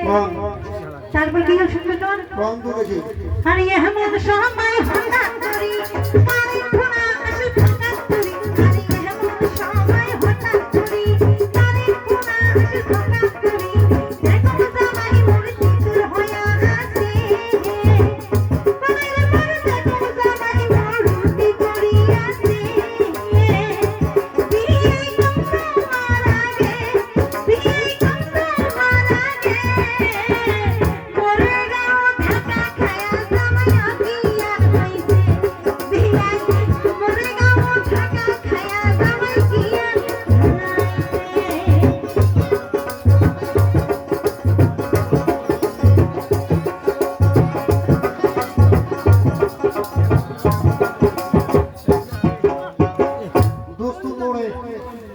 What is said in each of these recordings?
হ্যাঁ, হ্যাঁ। তারপর কি শুনবে তোর আরে হম সহায় হন্ডা করি।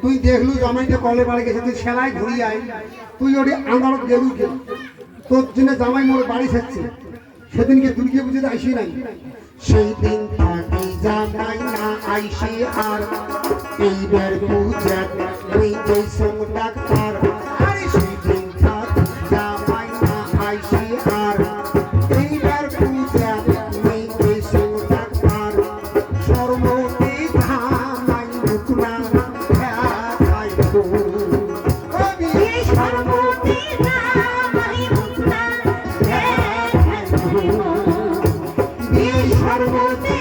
তুই দেখলু জামাইটা কলে বাড়ি গেছে, তুই সেলাই ঘুরি আয়, তুই ওটি আন্দারত গেলু কে? তোর জন্য জামাই মোর বাড়ি ছাড়ছে সেদিনকে দুর্গে পুজো আসি নাই। সেই দিন থাকি জামাই না আইসি আর, এইবার পূজা তুই যে সঙ্গ Thank you.